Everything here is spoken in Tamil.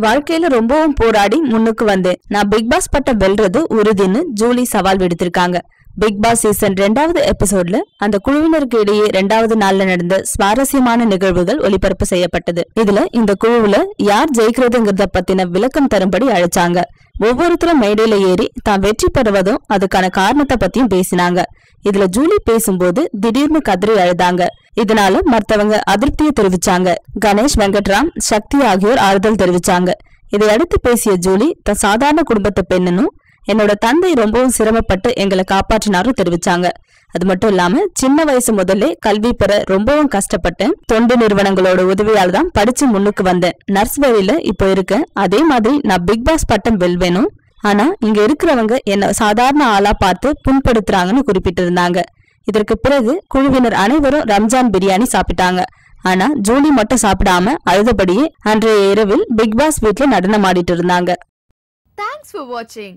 வாழ்க்கையில ரொம்பவும் போராடி முன்னுக்கு வந்தேன். நான் பிக் பாஸ் பட்டம் வெல்றது உறுதின்னு ஜூலி சவால் விடுத்திருக்காங்க. பிக் பாஸ் சீசன் ரெண்டாவது எபிசோட்ல அந்த குழுவினருக்கு இடையே ரெண்டாவது நாள்ல நடந்த சுவாரஸ்யமான நிகழ்வுகள் ஒளிபரப்பு செய்யப்பட்டது. இதுல இந்த குழுவுல யார் ஜெயிக்கிறதுங்கிறத பத்தின விளக்கம் தரும்படி அழைச்சாங்க. ஒவ்வொருத்தரும் மேடையில ஏறி தான் வெற்றி பெறுவதும் அதுக்கான காரணத்தை பத்தியும் பேசினாங்க. இதுல ஜூலி பேசும்போது திடீர்னு கதறி அழுதாங்க. இதனால மத்தவங்க அதிருப்தியை தெரிவிச்சாங்க. கணேஷ் வெங்கட்ராம் சக்தி ஆகியோர் ஆறுதல் தெரிவிச்சாங்க. இதை அடுத்து பேசிய ஜூலி தன் சாதாரண குடும்பத்து பெண்ணனும் என்னோட தந்தை ரொம்பவும் சிரமப்பட்டு எங்களை காப்பாற்றினாரும் தெரிவிச்சாங்க. அது மட்டும் இல்லாம சின்ன வயசு முதல்ல கல்வி பெற ரொம்பவும் கஷ்டப்பட்டேன். தொண்டு நிறுவனங்களோட உதவியால் தான் படிச்சு முன்னுக்கு வந்தேன். நர்ஸ் வேலையில இப்போ இருக்கேன். அதே மாதிரி நான் பிக் பாஸ் பட்டம் வெல்வேனும் ஆனா இங்க இருக்கிறவங்க என்ன சாதாரண ஆளா பார்த்து புண்படுத்துறாங்கன்னு குறிப்பிட்டிருந்தாங்க. இதற்கு பிறகு குழுவினர் அனைவரும் ரம்ஜான் பிரியாணி சாப்பிட்டாங்க. ஆனா ஜூலி மட்டும் சாப்பிடாம அழுதபடியே அன்றைய இரவில் பிக் பாஸ் வீட்ல நடனம் ஆடிட்டு இருந்தாங்க. தேங்க்ஸ் ஃபார் வாட்சிங்